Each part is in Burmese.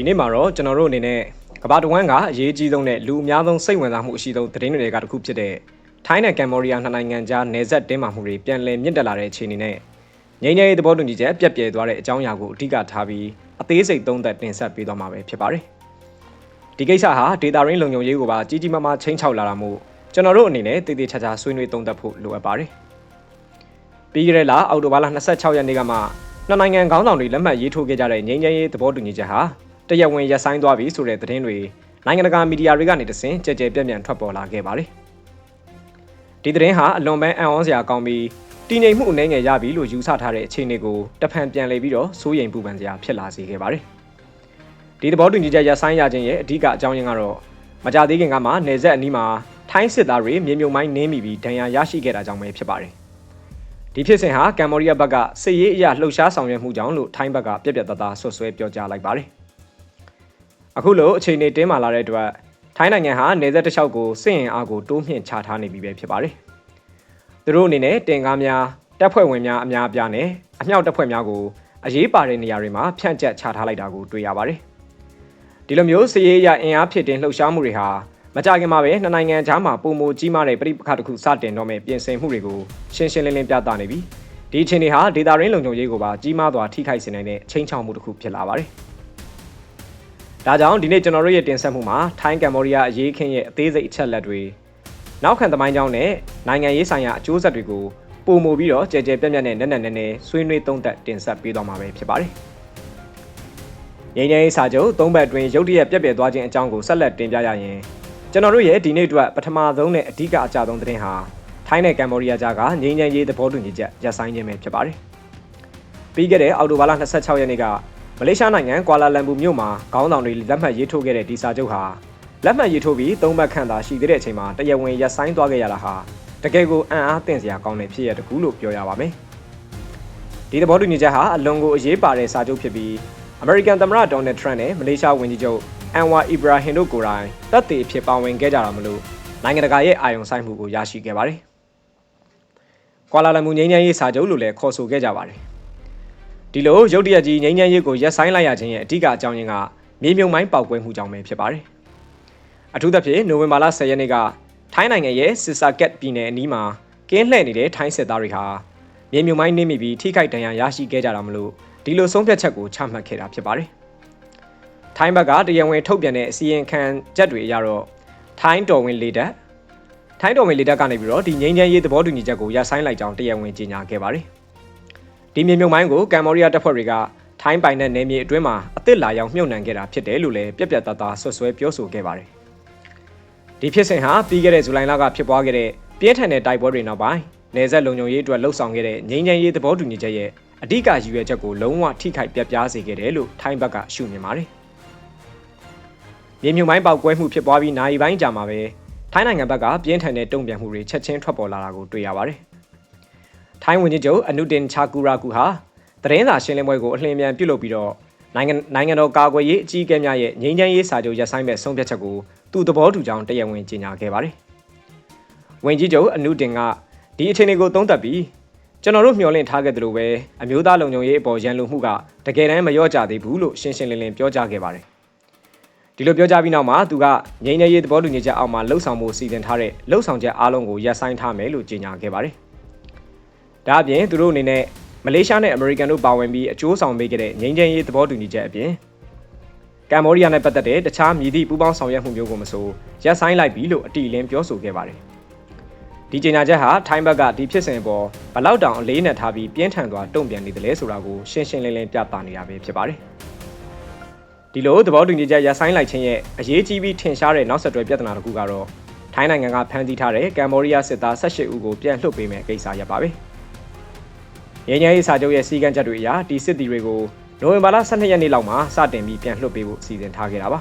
ဒီနေ့မှာတော့ကျွန်တော်တို့အနေနဲ့ကမ္ဘာတဝန်းကအရေးကြီးဆုံးနဲ့လူအများဆုံးစိတ်ဝင်စားမှုအရှိဆုံးသတင်းတွေကတစ်ခုဖြစ်တဲ့ထိုင်းနဲ့ကမ်ဘောဒီးယားနှစ်နိုင်ငံကြားနယ်စပ်တင်းမာမှုတွေပြန်လည်မြင့်တက်လာတဲ့အခြေအနေနဲ့ငြိမ်းချမ်းရေးသဘောတူညီချက်ပြတ်ပြဲသွားတဲ့အကြောင်းအရာကိုအဓိကထားပြီးအသေးစိတ်သုံးသပ်တင်ဆက်ပေးသွားမှာပဲဖြစ်ပါတယ်။ဒီကိစ္စဟာဒေတာရင်းလုံခြုံရေးကိုပါကြီးကြီးမားမားချိန်ချောက်လာတာမို့ကျွန်တော်တို့အနေနဲ့တည်တည်ချာချာဆွေးနွေးသုံးသပ်ဖို့လိုအပ်ပါတယ်။ပြီးကြတဲ့လအောက်တိုဘာလ26ရက်နေ့ကမှနှစ်နိုင်ငံခေါင်းဆောင်တွေလက်မှတ်ရေးထိုးခဲ့ကြတဲ့ငြိမ်းချမ်းရေးသဘောတူညီချက်ဟာ တရားဝင်ရပ်ဆိုင်းသွားပြီဆိုတဲ့သတင်းတွေနိုင်ငံတကာမီဒီယာတွေကနေတဆင့်ကြဲကြဲပြန့်ပြန့်ထွက်ပေါ်လာခဲ့ပါတယ်။ဒီသတင်းဟာအလွန်ပဲအံ့ဩစရာကောင်းပြီးတည်ငြိမ်မှုအနေငယ်ရပြီလို့ယူဆထားတဲ့အခြေအနေကိုတဖန်ပြန်လည်ပြီးတော့စိုးရိမ်ပူပန်စရာဖြစ်လာစေခဲ့ပါတယ်။ဒီသဘောတူညီချက်ရပ်ဆိုင်းရခြင်းရဲ့အဓိကအကြောင်းရင်းကတော့မကြသေးခင်ကမှနေဆက်အနီးမှာထိုင်းစစ်သားတွေမြေမြုံမိုင်းနင်းမိပြီးဒဏ်ရာရရှိခဲ့တာကြောင့်ပဲဖြစ်ပါတယ်။ဒီဖြစ်စဉ်ဟာကမ်ဘောဒီးယားဘက်ကစစ်ရေးအရလှုပ်ရှားဆောင်ရွက်မှုကြောင့်လို့ထိုင်းဘက်ကပြက်ပြက်သားသားဆွဆွဲပြောကြားလိုက်ပါတယ်။ အခုလိုအခြေအနေတင်းမာလာတဲ့အတွက်ထိုင်းနိုင်ငံဟာနေဆက်တစ်လျှောက်ကိုစစ်ရင်အားကိုတိုးမြှင့်ချထားနေပြီပဲဖြစ်ပါတယ်။သူတို့အနေနဲ့တင်ကားများတပ်ဖွဲ့ဝင်များအများအပြားနဲ့အမြောက်တပ်ဖွဲ့များကိုအရေးပါတဲ့နေရာတွေမှာဖြန့်ကျက်ချထားလိုက်တာကိုတွေ့ရပါတယ်။ဒီလိုမျိုးစစ်ရေးအရအင်အားဖြစ်တင်လှုပ်ရှားမှုတွေဟာမကြခင်မှာပဲနှစ်နိုင်ငံကြားမှာပုံမကြီးမားတဲ့ပြိပခါတစ်ခုစတင်တော့မဲ့ပြင်ဆင်မှုတွေကိုရှင်းရှင်းလင်းလင်းပြသနေပြီးဒီအခြေအနေဟာဒေတာရင်းလုံခြုံရေးကိုပါကြီးမားစွာထိခိုက်စေနိုင်တဲ့ချိန်ချောက်မှုတစ်ခုဖြစ်လာပါတယ်။ ဒါကြောင့်ဒီနေ့ကျွန်တော်တို့ရဲ့တင်ဆက်မှုမှာထိုင်းကမ်ဘောဒီးယားအရေးခင်းရဲ့အသေးစိတ်အချက်လက်တွေနောက်ခံသမိုင်းကြောင်းနဲ့နိုင်ငံရေးဆိုင်ရာအကျိုးဆက်တွေကိုပုံမူပြီးတော့ကြဲကြဲပြန့်ပြန့်နဲ့နက်နက်နဲနဲဆွေးနွေးသုံးသပ်တင်ဆက်ပေးသွားမှာပဲဖြစ်ပါတယ်။ငြိမ်းချမ်းရေးစာချုပ်သုံးဘက်အတွင်းရုတ်တရက်ပြက်ပြယ်သွားခြင်းအကြောင်းကိုဆက်လက်တင်ပြရရင်ကျွန်တော်တို့ရဲ့ဒီနေ့အတွက်ပထမဆုံးနဲ့အဓိကအကြဆုံးသတင်းဟာထိုင်းနဲ့ကမ်ဘောဒီးယားကြားကငြိမ်းချမ်းရေးသဘောတူညီချက်ရပ်ဆိုင်းခြင်းပဲဖြစ်ပါတယ်။ပြီးခဲ့တဲ့အောက်တိုဘာလ26ရက်နေ့က မလေးရှားနိုင်ငံကွာလာလမ်ပူမြို့မှာခေါင်းဆောင်တွေလက်မှတ်ရေးထိုးခဲ့တဲ့ဒီစာချုပ်ဟာလက်မှတ်ရေးထိုးပြီးသုံးဘက်ခန့်သာရှိသေးတဲ့အချိန်မှာတရားဝင်ရပ်ဆိုင်းသွားခဲ့ရတာဟာတကယ်ကိုအံ့အားသင့်စရာကောင်းတဲ့ဖြစ်ရပ်တစ်ခုလို့ပြောရပါမယ်။ဒီသဘောတူညီချက်ဟာအလွန်ကိုအရေးပါတဲ့စာချုပ်ဖြစ်ပြီးအမေရိကန်သမ္မတဒေါ်နယ်ထရန့်နဲ့မလေးရှားဝန်ကြီးချုပ်အန်ဝါအီဘရာဟင်တို့ကိုယ်တိုင်တပ်တည်ဖြစ်ပါဝင်ခဲ့ကြတာမလို့နိုင်ငံတကာရဲ့အာရုံစိုက်မှုကိုရရှိခဲ့ပါတယ်။ကွာလာလမ်ပူငြိမ်းချမ်းရေးစာချုပ်လို့လည်းခေါ်ဆိုခဲ့ကြပါတယ်။ ဒီလိုရုတ်တရက်ကြီးငြိမ်းချမ်းရေးကိုရပ်ဆိုင်းလိုက်ရခြင်းရဲ့အဓိကအကြောင်းရင်းကမြေမြုံမိုင်းပေါက်ကွဲမှုကြောင့်ပဲဖြစ်ပါတယ်။အထူးသဖြင့်နိုဝင်ဘာလ10ရက်နေ့ကထိုင်းနိုင်ငံရဲ့စစ်စာကက်ပြည်နယ်အနီးမှာကင်းလှည့်နေတဲ့ထိုင်းစစ်သားတွေဟာမြေမြုံမိုင်းနှိမ့်မိပြီးထိခိုက်ဒဏ်ရာရရှိခဲ့ကြတာမလို့ဒီလိုဆုံးဖြတ်ချက်ကိုချမှတ်ခဲ့တာဖြစ်ပါတယ်။ထိုင်းဘက်ကတရားဝင်ထုတ်ပြန်တဲ့အစီရင်ခံချက်တွေအရတော့ထိုင်းတော်ဝင်လေတပ်ထိုင်းတော်ဝင်လေတပ်ကနေပြီးတော့ဒီငိမ့်ချမ်းရေးသဘောတူညီချက်ကိုရပ်ဆိုင်းလိုက်ကြောင်းတရားဝင်ကြေညာခဲ့ပါတယ်။ ဒီမြေမြုံမိုင်းကိုကမ်ဘောဒီးယားတပ်ဖွဲ့တွေကထိုင်းပိုင်တဲ့နယ်မြေအတွင်းမှာအသစ်လာရောက်မြုပ်နှံခဲ့တာဖြစ်တယ်လို့လည်းပြက်ပြက်သားသားဆွဆွဲပြောဆိုခဲ့ပါတယ်။ဒီဖြစ်စဉ်ဟာပြီးခဲ့တဲ့ဇူလိုင်လကဖြစ်ပွားခဲ့တဲ့ပြင်းထန်တဲ့တိုက်ပွဲတွေနောက်ပိုင်းနေဆက်လုံခြုံရေးအတွက်လှုပ်ဆောင်ခဲ့တဲ့ငိမ့်ချမ်းရေးသဘောတူညီချက်ရဲ့အဓိကရည်ရွယ်ချက်ကိုလုံးဝထိခိုက်ပြပြားစေခဲ့တယ်လို့ထိုင်းဘက်ကရှုမြင်ပါတယ်။မြေမြုံမိုင်းပေါက်ကွဲမှုဖြစ်ပွားပြီးနိုင်ပိုင်းကြာမှာပဲထိုင်းနိုင်ငံဘက်ကပြင်းထန်တဲ့တုံ့ပြန်မှုတွေချက်ချင်းထွက်ပေါ်လာတာကိုတွေ့ရပါတယ်။ ထိုင်းဝန်ကြီးချုပ်အနုတင်ချာကူရာကူဟာသတင်းစာရှင်းလင်းပွဲကိုအလင်းမြန်ပြုလုပ်ပြီးတော့နိုင်ငံနိုင်ငံတော်ကာကွယ်ရေးအကြီးအကဲများရဲ့ငြိမ်းချမ်းရေးစာချုပ်ရပ်ဆိုင်းမဲ့ဆုံးဖြတ်ချက်ကိုသူသဘောတူကြောင်းတရားဝင်ကြေညာခဲ့ပါတယ်။ဝန်ကြီးချုပ်အနုတင်ကဒီအခြေအနေကိုသုံးသပ်ပြီးကျွန်တော်တို့မျှော်လင့်ထားခဲ့သလိုပဲအမျိုးသားလုံခြုံရေးအပေါ်ရန်လိုမှုကတကယ်တမ်းမလျော့ကျသေးဘူးလို့ရှင်းရှင်းလင်းလင်းပြောကြားခဲ့ပါတယ်။ဒီလိုပြောကြားပြီးနောက်မှာသူကငြိမ်းချမ်းရေးသဘောတူညီချက်အောက်မှာလှုပ်ဆောင်မှုစီစဉ်ထားတဲ့လှုပ်ဆောင်ချက်အားလုံးကိုရပ်ဆိုင်းထားမယ်လို့ကြေညာခဲ့ပါတယ်။ ဒါအပြင်သူတို့အနေနဲ့မလေးရှားနဲ့အမေရိကန်တို့ပါဝင်ပြီးအကျိုးဆောင်ပေးခဲ့တဲ့ငြိမ်းချမ်းရေးသဘောတူညီချက်အပြင်ကမ်ဘောဒီးယားနဲ့ပတ်သက်တဲ့တခြားမြည်သည့်ပူးပေါင်းဆောင်ရွက်မှုမျိုးကိုမဆိုရပ်ဆိုင်းလိုက်ပြီလို့အတီလင်းပြောဆိုခဲ့ပါတယ်။ဒီကြေညာချက်ဟာထိုင်းဘက်ကဒီဖြစ်စဉ်ပေါ်ဘလောက်တောင်အလေးနဲ့ထားပြီးပြင်းထန်စွာတုံ့ပြန်နေတယ်လဲဆိုတာကိုရှင်းရှင်းလင်းလင်းပြသနေတာပဲဖြစ်ပါတယ်။ဒီလိုသဘောတူညီချက်ရပ်ဆိုင်းလိုက်ခြင်းရဲ့အရေးကြီးပြီးထင်ရှားတဲ့နောက်ဆက်တွဲပြဿနာတစ်ခုကတော့ထိုင်းနိုင်ငံကဖမ်းဆီးထားတဲ့ကမ်ဘောဒီးယားစစ်သား18ဦးကိုပြန်လွှတ်ပေးမယ်ကိစ္စရပ်ပါပဲ။ ငြိမ်းချမ်းရေးစာချုပ်ရဲ့စည်းကမ်းချက်တွေအရဒီစစ်တီတွေကိုနိုဝင်ဘာလ12ရက်နေ့လောက်မှာစတင်ပြီးပြန်လွှတ်ပေးဖို့အစီအစဉ်ထားခဲ့တာပါ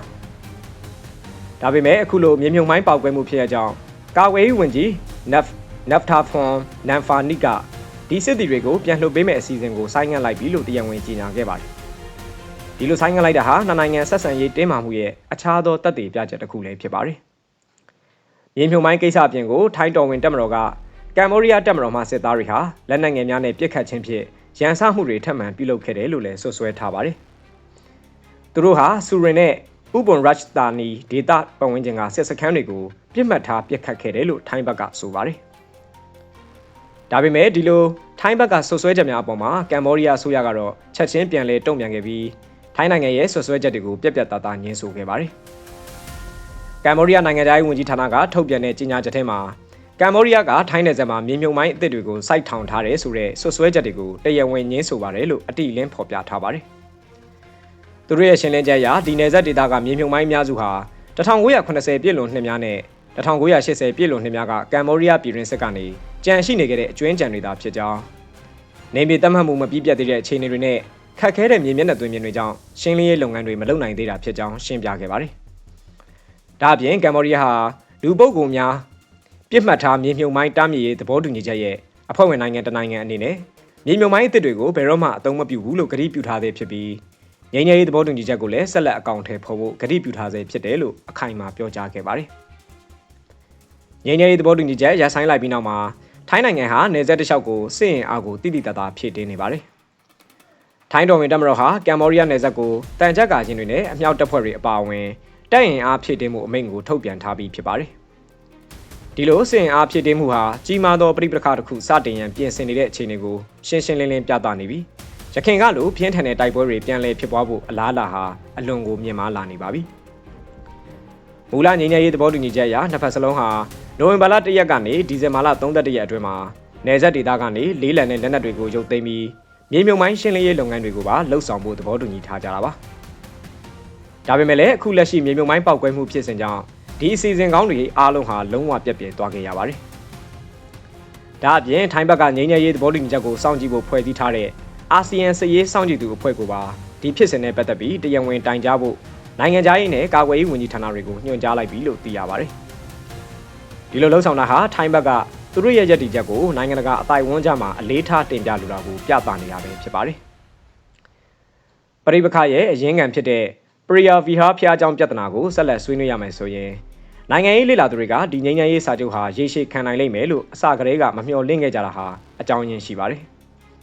။ဒါပေမဲ့အခုလိုမြေမြုံမိုင်းပေါက်ကွဲမှုဖြစ်ရကြောင်းကာဝေးဝင်ကြီး Naf Nafta Form Nanfanik ကဒီစစ်တီတွေကိုပြန်လွှတ်ပေးမယ့်အစီအစဉ်ကိုဆိုင်းငံ့လိုက်ပြီလို့တရားဝင်ကြေညာခဲ့ပါတယ်။ဒီလိုဆိုင်းငံ့လိုက်တာဟာနှစ်နိုင်ငံဆက်ဆံရေးတင်းမာမှုရဲ့အခြားသောတပ်တွေပြချက်တစ်ခုလည်းဖြစ်ပါတယ်။မြေမြုံမိုင်းကိစ္စအပြင်ကိုထိုင်းတော်ဝင်တပ်မတော်က ကမ်ဘောဒီးယားတပ်မတော်မှစစ်သားတွေဟာလက်နက်ငယ်များနဲ့ပစ်ခတ်ခြင်းဖြင့်ရန်စမှုတွေထပ်မံပြုလုပ်ခဲ့တယ်လို့လည်းဆွဆွဲထားပါတယ်။တသူတို့ဟာဆူရင်နဲ့ဥပွန်ရတ်တာနီဒေတာပတ်ဝန်းကျင်ကစစ်စခန်းတွေကိုပြစ်မှတ်ထားပစ်ခတ်ခဲ့တယ်လို့ထိုင်းဘက်ကဆိုပါတယ်။ဒါပေမဲ့ဒီလိုထိုင်းဘက်ကဆွဆွဲချက်များအပေါ်မှာကမ်ဘောဒီးယားအစိုးရကတော့ချက်ချင်းပြန်လည်တုံ့ပြန်ခဲ့ပြီးထိုင်းနိုင်ငံရဲ့ဆွဆွဲချက်တွေကိုပြက်ပြက်သားသားညှင်းဆိုခဲ့ပါတယ်။ကမ်ဘောဒီးယားနိုင်ငံသားရေးဝန်ကြီးဌာနကထုတ်ပြန်တဲ့ကြေညာချက်ထဲမှာ ကမ်ဘောဒီးယားကထိုင်းနယ်စပ်မှာမြေမြုံမိုင်းအသစ်တွေကိုစိုက်ထောင်ထားတယ်ဆိုတဲ့ဆွဆွဲချက်တွေကိုတရားဝင်ညှင်းဆိုပါတယ်လို့အတိအလင်းဖော်ပြထားပါတယ်။သူတို့ရဲ့ရှင်းလင်းချက်အရဒီနယ်စပ်ဒေသကမြေမြုံမိုင်းအများစုဟာ1980ပြည့်လွန်နှစ်များနဲ့1980ပြည့်လွန်နှစ်များကကမ်ဘောဒီးယားပြည်တွင်းစစ်ကနေကြံရှိနေခဲ့တဲ့အကျွင်းကြံတွေသာဖြစ်ကြောင်းနေပြည်တော်မှတ်မှုမပြီးပြတ်သေးတဲ့အခြေအနေတွေနဲ့ခက်ခဲတဲ့မြေမျက်နှာသွင်းမြင်တွေကြောင့်ရှင်းလင်းရေးလုပ်ငန်းတွေမလုပ်နိုင်သေးတာဖြစ်ကြောင်းရှင်းပြခဲ့ပါတယ်။ဒါအပြင်ကမ်ဘောဒီးယားဟာလူပုဂ္ဂိုလ်များ ပြစ်မှတ်ထားမြေမြုံမိုင်းတားမြစ်ရေးသဘောတူညီချက်ရဲ့အဖွဲ့ဝင်နိုင်ငံတနိုင်ငံအနေနဲ့မြေမြုံမိုင်းအသစ်တွေကိုဘယ်တော့မှအသုံးမပြုဘူးလို့ကတိပြုထားသေးဖြစ်ပြီးငြိမ်းချမ်းရေးသဘောတူညီချက်ကိုလည်းဆက်လက်အကောင့်ထဲဖော်ဖို့ကတိပြုထားဆဲဖြစ်တယ်လို့အခိုင်အမာပြောကြားခဲ့ပါတယ်။ငြိမ်းချမ်းရေးသဘောတူညီချက်ရဆိုင်လိုက်ပြီးနောက်မှာထိုင်းနိုင်ငံဟာနေဆက်တစ်လျှောက်ကိုစစ်ရင်အားကိုတိတိတသားဖြည့်တင်းနေပါတယ်။ထိုင်းတော်ဝင်တပ်မတော်ဟာကမ်ဘောဒီးယားနယ်စပ်ကိုတန်ကြပ်ကာချင်းတွေနဲ့အမြောက်တပ်ဖွဲ့တွေအပါအဝင်တပ်ရင်အားဖြည့်တင်းမှုအမိန့်ကိုထုတ်ပြန်ထားပြီးဖြစ်ပါတယ်။ ဒီလိုစစ်ရင်အားဖြည့်တင်းမှုဟာကြီးမားသောပြိပခါတစ်ခုစတင်ရန်ပြင်ဆင်နေတဲ့အခြေအနေကိုရှင်းရှင်းလင်းလင်းပြသနေပြီးရခင်ကလိုပြင်းထန်တဲ့တိုက်ပွဲတွေပြန်လည်ဖြစ်ပွားဖို့အလားအလာဟာအလွန်ကိုမြင့်မားလာနေပါပြီ။မူလငြိမ်းချမ်းရေးသဘောတူညီချက်အရနှစ်ဖက်စလုံးဟာနိုဝင်ဘာလ1ရက်ကနေဒီဇင်ဘာလ31ရက်အတွင်းမှာနယ်စပ်ဒေသကနေလေးလံတဲ့လက်နက်တွေကိုရုပ်သိမ်းပြီးမြေမြုံမိုင်းရှင်းလင်းရေးလုပ်ငန်းတွေကိုပါလှုပ်ဆောင်ဖို့သဘောတူညီထားကြတာပါ။ဒါပေမဲ့လည်းအခုလက်ရှိမြေမြုံမိုင်းပောက်ကွဲမှုဖြစ်စဉ်ကြောင့် ဒီအစီအစဉ်ကောင်းတွေအားလုံးဟာလုံးဝပြတ်ပြဲသွားခဲ့ရပါတယ်။ဒါအပြင်ထိုင်းဘက်ကငြိမ်းချမ်းရေးသဘောတူညီချက်ကိုစောင့်ကြည့်ဖို့ဖွဲ့စည်းထားတဲ့အာဆီယံစည်ရေးစောင့်ကြည့်သူအဖွဲ့ကိုပါဒီဖြစ်စဉ်နဲ့ပတ်သက်ပြီးတရားဝင်တိုင်ကြားဖို့နိုင်ငံခြားရေးနဲ့ကာကွယ်ရေးဝန်ကြီးဌာနတွေကိုညွှန်ကြားလိုက်ပြီလို့သိရပါတယ်။ဒီလိုလှုံ့ဆော်တာဟာထိုင်းဘက်ကသူတို့ရဲ့ရည်တည်ချက်ကိုနိုင်ငံတကာအတိုင်ဝန်းကျမှာအလေးထားတင်ပြလိုတာကိုပြသနေရပဲဖြစ်ပါတယ်။ပရိပခရဲ့အရင်းခံဖြစ်တဲ့ ပရိယာဗီဟာဖျားကြောင်းပြဿနာကိုဆက်လက်ဆွေးနွေးရမယ်ဆိုရင်နိုင်ငံရေးလေလာသူတွေကဒီငြိမ်းချမ်းရေးစာချုပ်ဟာရေရှည်ခံနိုင်လိမ့်မယ်လို့အစကတည်းကမမျှော်လင့်ခဲ့ကြတာဟာအကြောင်းရင်းရှိပါတယ်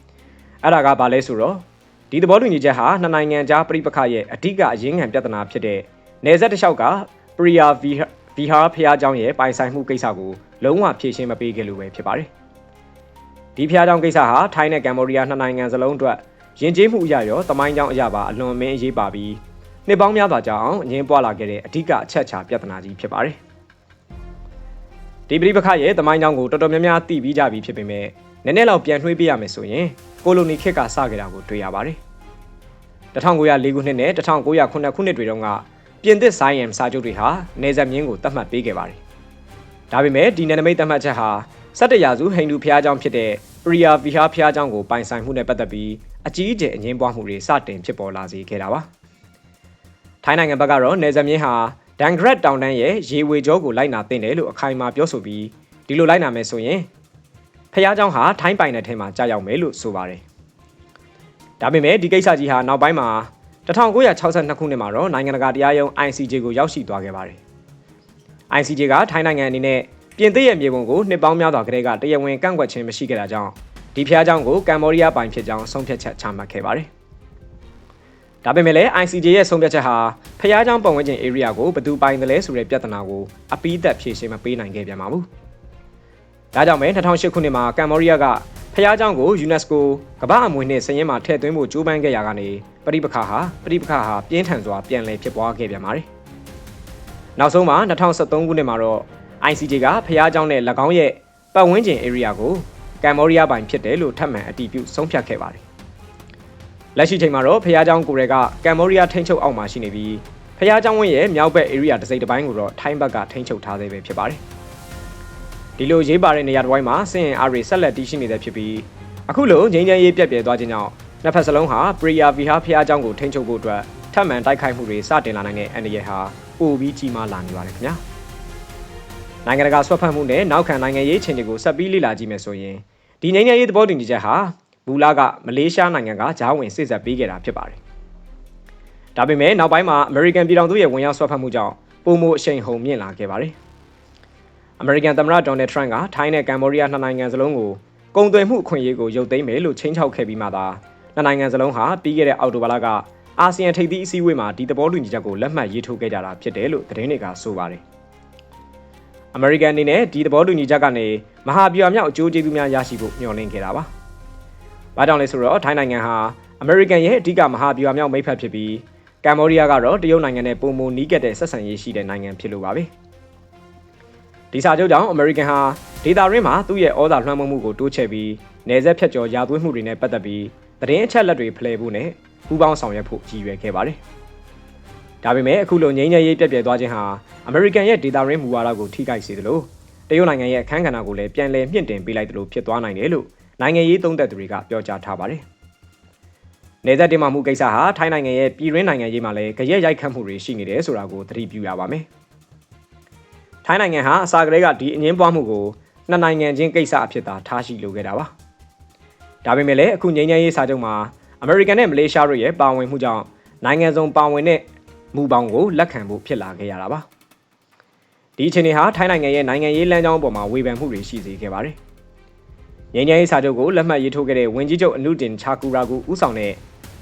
။အဲ့ဒါကဘာလဲဆိုတော့ဒီသဘောတူညီချက်ဟာနှစ်နိုင်ငံကြားပြိပခရဲ့အဓိကအရင်းခံပြဿနာဖြစ်တဲ့နယ်စပ်တစ်လျှောက်ကပရိယာဗီဟာဗီဟာဖျားကြောင်းရဲ့ပိုင်ဆိုင်မှုကိစ္စကိုလုံးဝဖြေရှင်းမပေးခဲ့လို့ပဲဖြစ်ပါတယ်။ဒီဖျားကြောင်းကိစ္စဟာထိုင်းနဲ့ကမ္ဘောဒီးယားနှစ်နိုင်ငံစလုံးအတွက်ယဉ်ကျေးမှုအရရောတမိုင်းကြောင်းအရပါအလွန်အမင်းအရေးပါပြီး နှစ်ပေါင်းများစွာကြာအောင်အငင်းပွားလာခဲ့တဲ့အဓိကအချက်ချာပြဿနာကြီးဖြစ်ပါတယ်။ဒီပြိပခရဲ့တမိုင်းကြောင်းကိုတော်တော်များများသိပြီးကြပြီဖြစ်ပေမဲ့နည်းနည်းလောက်ပြန်နှွှေးပေးရမယ်ဆိုရင်ကိုလိုနီခေတ်ကစခဲ့တာကိုတွေ့ရပါတယ်။1904ခုနှစ်နဲ့1909ခုနှစ်တွေတုန်းကပြင်သစ်ဆိုင်းယမ်စာချုပ်တွေဟာနေဆက်မြင်းကိုတတ်မှတ်ပေးခဲ့ပါတယ်။ဒါပေမဲ့ဒီနယ်နိမိတ်တတ်မှတ်ချက်ဟာ17ရာစုဟိန္ဒူဘုရားကျောင်းဖြစ်တဲ့ပရိယာဗီဟာဘုရားကျောင်းကိုပိုင်ဆိုင်မှုနဲ့ပတ်သက်ပြီးအကြီးအကျယ်အငင်းပွားမှုတွေစတင်ဖြစ်ပေါ်လာစေခဲ့တာပါ။ ထိုင်းနိုင်ငံဘက်ကတော့နေဆက်မြင်းဟာဒန်ဂရက်တောင်တန်းရဲ့ရေဝေကြောကိုလိုက်နာတင်တယ်လို့အခိုင်အမာပြောဆိုပြီးဒီလိုလိုက်နာမယ်ဆိုရင်ဖះเจ้าဟာထိုင်းပိုင်တဲ့ထဲမှာကြာရောက်မယ်လို့ဆိုပါတယ်။ဒါပေမဲ့ဒီကိစ္စကြီးဟာနောက်ပိုင်းမှာ1962ခုနှစ်မှာတော့နိုင်ငံတကာတရားရုံး ICJ ကိုရောက်ရှိသွားခဲ့ပါတယ်။ ICJ ကထိုင်းနိုင်ငံအနေနဲ့ပြင်သစ်ရဲ့မြေပုံကိုနှစ်ပေါင်းများစွာကတည်းကတရားဝင်ကန့်ကွက်ခြင်းမရှိခဲ့တာကြောင့်ဒီဖះเจ้าကိုကမ်ဘောဒီးယားပိုင်ဖြစ်ကြောင်းဆုံးဖြတ်ချက်ချမှတ်ခဲ့ပါတယ်။ ဒါပေမဲ့လည်း ICJ ရဲ့ဆုံးဖြတ်ချက်ဟာဖျားချောင်းပတ်ဝန်းကျင် area ကိုဘယ်သူပိုင်တယ်လဲဆိုတဲ့ပြဿနာကိုအပိသက်ဖြေရှင်းမပေးနိုင်ခဲ့ပြန်ပါဘူး။ဒါကြောင့်ပဲ2008ခုနှစ်မှာကမ်ဘောဒီးယားကဖျားချောင်းကို UNESCO ကမ္ဘာအမွေနှင့်စာရင်းမှာထည့်သွင်းဖို့ကြိုးပမ်းခဲ့ရာကနေပဋိပက္ခဟာပဋိပက္ခဟာပြင်းထန်စွာပြန်လည်ဖြစ်ပွားခဲ့ပြန်ပါတယ်။နောက်ဆုံးမှာ2013ခုနှစ်မှာတော့ ICJ ကဖျားချောင်းနဲ့၎င်းရဲ့ပတ်ဝန်းကျင် area ကိုကမ်ဘောဒီးယားပိုင်ဖြစ်တယ်လို့ထပ်မံအတည်ပြုဆုံးဖြတ်ခဲ့ပါတယ် လက်ရှိချိန်မှာတော့ဖျားเจ้าကိုယ်တွေကကမ်ဘောဒီးယားထိန်းချုပ်အောက်မှာရှိနေပြီးဖျားเจ้าဝင်းရဲ့မြောက်ဘက် area တစ်စိတ်တစ်ပိုင်းကိုတော့ထိုင်းဘက်ကထိန်းချုပ်ထားသေးပဲဖြစ်ပါတယ်။ဒီလိုရေးပါတဲ့နေရာတစ်ဝိုင်းမှာစင်ရင်အားတွေဆက်လက်တည်ရှိနေတဲ့ဖြစ်ပြီးအခုလိုငြိမ်းချမ်းရေးပြက်ပြဲသွားခြင်းကြောင့်နှစ်ဖက်စလုံးဟာပရီယာဗီဟာဖျားเจ้าကိုထိန်းချုပ်ဖို့အတွက်ထပ်မံတိုက်ခိုက်မှုတွေစတင်လာနိုင်တဲ့အန်ဒီရဲ့ဟာပိုပြီးကြီးမားလာနေပါတယ်ခင်ဗျာနိုင်ငံတကာဆွတ်ဖက်မှုနဲ့နောက်ခံနိုင်ငံရေးချင်းတွေကိုဆက်ပြီးလေ့လာကြည့်မယ်ဆိုရင်ဒီငြိမ်းချမ်းရေးသဘောတူညီချက်ဟာ ဘူလာကမလေးရှားနိုင်ငံကဂျားဝင်စစ်ဆက်ပေးခဲ့တာဖြစ်ပါတယ်ဒါပေမဲ့နောက်ပိုင်းမှာအမေရိကန်ပြည်ထောင်စုရဲ့ဝင်ရောက်ဆွတ်ဖက်မှုကြောင့်ပုံမှုအရှိန်ဟုန်မြင့်လာခဲ့ပါတယ်အမေရိကန်သမ္မတဒေါ်နယ်ထရန့်ကထိုင်းနဲ့ကမ်ဘောဒီးယားနှစ်နိုင်ငံစလုံးကိုကုန်သွယ်မှုအခွင့်အရေးကိုရုပ်သိမ်းမယ်လို့ချင်းချောက်ခဲ့ပြီးမှသာနှစ်နိုင်ငံစလုံးဟာပြီးခဲ့တဲ့အောက်တိုဘာလကအာဆီယံထိပ်သီးအစည်းအဝေးမှာဒီသဘောတူညီချက်ကိုလက်မှတ်ရေးထိုးခဲ့ကြတာဖြစ်တယ်လို့သတင်းတွေကဆိုပါတယ်အမေရိကန်အနေနဲ့ဒီသဘောတူညီချက်ကနေမဟာဗျူဟာမြောက်အကျိုးကျေးဇူးများရရှိဖို့မျှော်လင့်ခဲ့တာပါ။ ဘာကြောင့်လဲဆိုတော့ထိုင်းနိုင်ငံဟာအမေရိကန်ရဲ့အဓိကမဟာဗျူဟာမြောက်မိတ်ဖက်ဖြစ်ပြီးကမ္ဘောဒီးယားကတော့တရုတ်နိုင်ငံနဲ့ပုံမနီးကပ်တဲ့ဆက်ဆံရေးရှိတဲ့နိုင်ငံဖြစ်လို့ပါပဲ။ဒီစာချုပ်ကြောင့်အမေရိကန်ဟာဒေတာရင်းမှာသူ့ရဲ့ဩဇာလွှမ်းမိုးမှုကိုတိုးချဲ့ပြီးနယ်စပ်ဖြတ်ကျော်ရာသွေးမှုတွေနဲ့ပတ်သက်ပြီးသတင်းအချက်အလက်တွေဖလှယ်ဖို့နဲ့ပူးပေါင်းဆောင်ရွက်ဖို့ရည်ရွယ်ခဲ့ပါတယ်။ဒါပေမဲ့အခုလိုငြိမ်းချမ်းရေးပြက်ပြဲသွားခြင်းဟာအမေရိကန်ရဲ့ဒေတာရင်းမူဝါဒကိုထိခိုက်စေသလိုတရုတ်နိုင်ငံရဲ့အခမ်းကဏ္ဍကိုလည်းပြန်လည်မြင့်တင်ပေးလိုက်သလိုဖြစ်သွားနိုင်တယ်လို့ နိုင်ငံရေးသုံးသပ်သူတွေကပြောကြားထားပါတယ်။နေသက်တင်မှမှုကိစ္စဟာထိုင်းနိုင်ငံရဲ့ပြည်ရင်းနိုင်ငံရေးမှာလည်းကြရက်ရိုက်ခတ်မှုတွေရှိနေတယ်ဆိုတာကိုသတိပြုရပါမယ်။ထိုင်းနိုင်ငံဟာအစာကလေးကဒီအငင်းပွားမှုကိုနှစ်နိုင်ငံချင်းကိစ္စအဖြစ်သာထားရှိလိုခဲ့တာပါ။ဒါပေမဲ့လည်းအခုငြိမ်းချမ်းရေးစာချုပ်မှာအမေရိကန်နဲ့မလေးရှားတို့ရဲ့ပါဝင်မှုကြောင့်နိုင်ငံစုံပါဝင်တဲ့မူပေါင်းကိုလက်ခံဖို့ဖြစ်လာခဲ့ရတာပါ။ဒီအခြေအနေဟာထိုင်းနိုင်ငံရဲ့နိုင်ငံရေးလမ်းကြောင်းအပေါ်မှာဝေဖန်မှုတွေရှိစေခဲ့ပါတယ်။ ငြိမ်းချမ်းရေးစာချုပ်ကိုလက်မှတ်ရေးထိုးခဲ့တဲ့ဝန်ကြီးချုပ်အနုတင်ချာကူရာကူဦးဆောင်တဲ့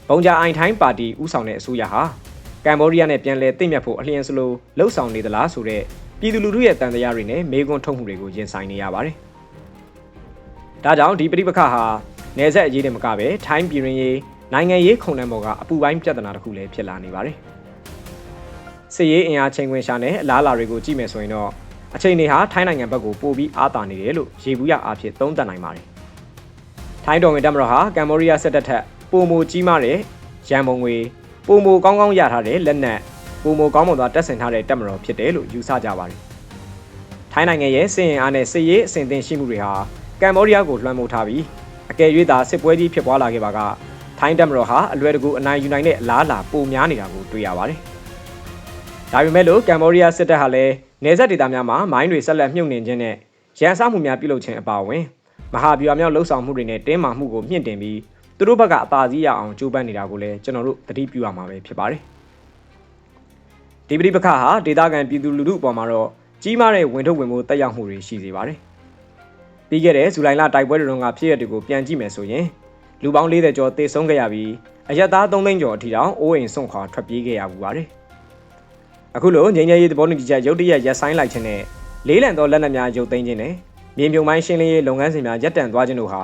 ဘုံဂျာအိုင်ထိုင်းပါတီဦးဆောင်တဲ့အစိုးရဟာကမ်ဘောဒီးယားနဲ့ပြန်လည်တင့်မြတ်ဖို့အလျင်စလိုလှုပ်ဆောင်နေသလားဆိုတဲ့ပြည်သူလူထုရဲ့တန်တရားတွေနဲ့မေးခွန်းထုတ်မှုတွေကိုရင်ဆိုင်နေရပါတယ်။ဒါကြောင့်ဒီပြိပခါဟာနေဆက်အရေးနဲ့မကပဲထိုင်းပြည်ရင်းရေးနိုင်ငံရေးခုံနှံပေါ်ကအပူပိုင်းပြဿနာတစ်ခုလည်းဖြစ်လာနေပါတယ်။စစ်ရေးအင်အားချိန်ခွင်ရှာနဲ့အလားအလာတွေကိုကြည့်မယ်ဆိုရင်တော့ အချိန်တွေဟာထိုင်းနိုင်ငံဘက်ကိုပိုပြီးအားတာနေတယ်လို့ရေဘူးရအားဖြင့်သုံးသပ်နိုင်ပါတယ်။ထိုင်းတော်ဝင်တပ်မတော်ဟာကမ်ဘောဒီးယားစစ်တပ်ထက်ပိုမိုကြီးမားတဲ့ရန်ပုံငွေပိုမိုကောင်းကောင်းရထားတဲ့လက်နက်ပိုမိုကောင်းမွန်စွာတပ်ဆင်ထားတဲ့တပ်မတော်ဖြစ်တယ်လို့ယူဆကြပါတယ်။ထိုင်းနိုင်ငံရဲ့စစ်ရင်အားနဲ့စစ်ရေးအဆင်သင့်ရှိမှုတွေဟာကမ်ဘောဒီးယားကိုလွှမ်းမိုးထားပြီးအကယ်၍သာစစ်ပွဲကြီးဖြစ်ပွားလာခဲ့ပါကထိုင်းတပ်မတော်ဟာအလွယ်တကူအနိုင်ယူနိုင်တဲ့အလားအလာပိုများနေတာကိုတွေ့ရပါတယ်။ဒါပေမဲ့လို့ကမ်ဘောဒီးယားစစ်တပ်ဟာလည်း နေဆက်ဒေသများမှာမိုင်းတွေဆက်လက်မြုပ်နှံခြင်းနဲ့ရန်စားမှုများပြုလုပ်ခြင်းအပါအဝင်မဟာဗျူဟာမြောက်လှုပ်ဆောင်မှုတွေနဲ့တင်းမာမှုကိုမြင့်တင်ပြီးသူတို့ဘက်ကအသာစီးရအောင်ကြိုးပမ်းနေတာကိုလည်းကျွန်တော်တို့သတိပြုရမှာပဲဖြစ်ပါတယ်။ဒီပဋိပက္ခဟာဒေသခံပြည်သူလူထုအပေါ်မှာတော့ကြီးမားတဲ့ဝင်ထုတ်ဝင်မှုတက်ရောက်မှုတွေရှိစေပါတယ်။ပြီးခဲ့တဲ့ဇူလိုင်လတိုက်ပွဲတွေတုန်းကဖြစ်ရတွေကိုပြန်ကြည့်မယ်ဆိုရင်လူပေါင်း40ကျော်သေဆုံးခဲ့ရပြီးအရက်သား3သိန်းကျော်အထိတောင်အိုးအိမ်ဆုံးခွာထွက်ပြေးခဲ့ရပူပါတယ်။ အခုလိုငြိမ်းချမ်းရေးသဘောတူညီချက်ရုတ်တရက်ရပ်ဆိုင်းလိုက်ခြင်းနဲ့လေးလံသောလက်နက်များရုပ်သိမ်းခြင်းနဲ့မြေမြုံမိုင်းရှင်းလင်းရေးလုပ်ငန်းစဉ်များရပ်တန့်သွားခြင်းတို့ဟာ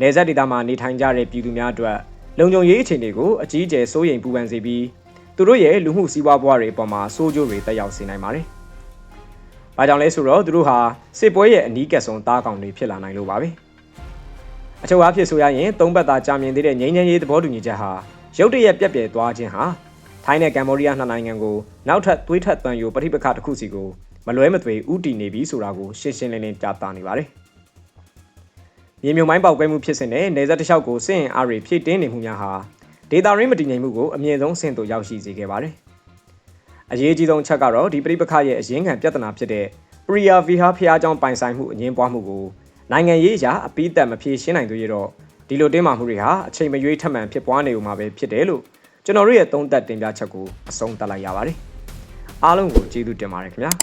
နေဆက်ဒေသမှာနေထိုင်ကြတဲ့ပြည်သူများအတွက်လုံခြုံရေးအခြေအနေကိုအကြီးအကျယ်စိုးရိမ်ပူပန်စေပြီးသူတို့ရဲ့လူမှုစီးပွားဘဝတွေအပေါ်မှာစိုးကျိုးတွေတက်ရောက်စေနိုင်ပါတယ်။ဘာကြောင့်လဲဆိုတော့သူတို့ဟာစစ်ပွဲရဲ့အနီးကပ်ဆုံးတားကောင်တွေဖြစ်လာနိုင်လို့ပါပဲ။အချုပ်အားဖြင့်ဆိုရရင်သုံးပတ်သာကြာမြင့်သေးတဲ့ငြိမ်းချမ်းရေးသဘောတူညီချက်ဟာရုတ်တရက်ပြက်ပြဲသွားခြင်းဟာ ထိုင်းနဲ့ကမ်ဘောဒီးယားနှစ်နိုင်ငံကိုနောက်ထပ်သွေးထက်သွန်ယူပဋိပက္ခတစ်ခုစီကိုမလွဲမသွေဥတီနေပြီဆိုတာကိုရှင်းရှင်းလင်းလင်းပြသနေပါတယ်။မြေမြုံမိုင်းပေါက်ကွဲမှုဖြစ်စဉ်နဲ့နေဆက်တစ်လျှောက်ကိုစစ်ရင်အားတွေဖြည့်တင်းနေမှုများဟာဒေတာရင်းမတည်ငြိမ်မှုကိုအမြင့်ဆုံးအဆင့်သို့ရောက်ရှိစေခဲ့ပါတယ်။အရေးကြီးဆုံးချက်ကတော့ဒီပြိပခရဲ့အရင်းခံပြဿနာဖြစ်တဲ့ပရီယာဗီဟာဖျားကြောင်းပိုင်ဆိုင်မှုအငင်းပွားမှုကိုနိုင်ငံရေးအရာအပိသက်မဖြေရှင်းနိုင်သေးရတော့ဒီလိုတင်းမာမှုတွေဟာအချိန်မရွေးထပ်မံဖြစ်ပွားနေဦးမှာပဲဖြစ်တယ်လို့ ကျွန်တော်တို့ရဲ့သုံးသပ်တင်ပြချက်ကိုအဆုံးသတ်လိုက်ရပါတယ်။အားလုံးကိုကျေးဇူးတင်ပါတယ်ခင်ဗျာ။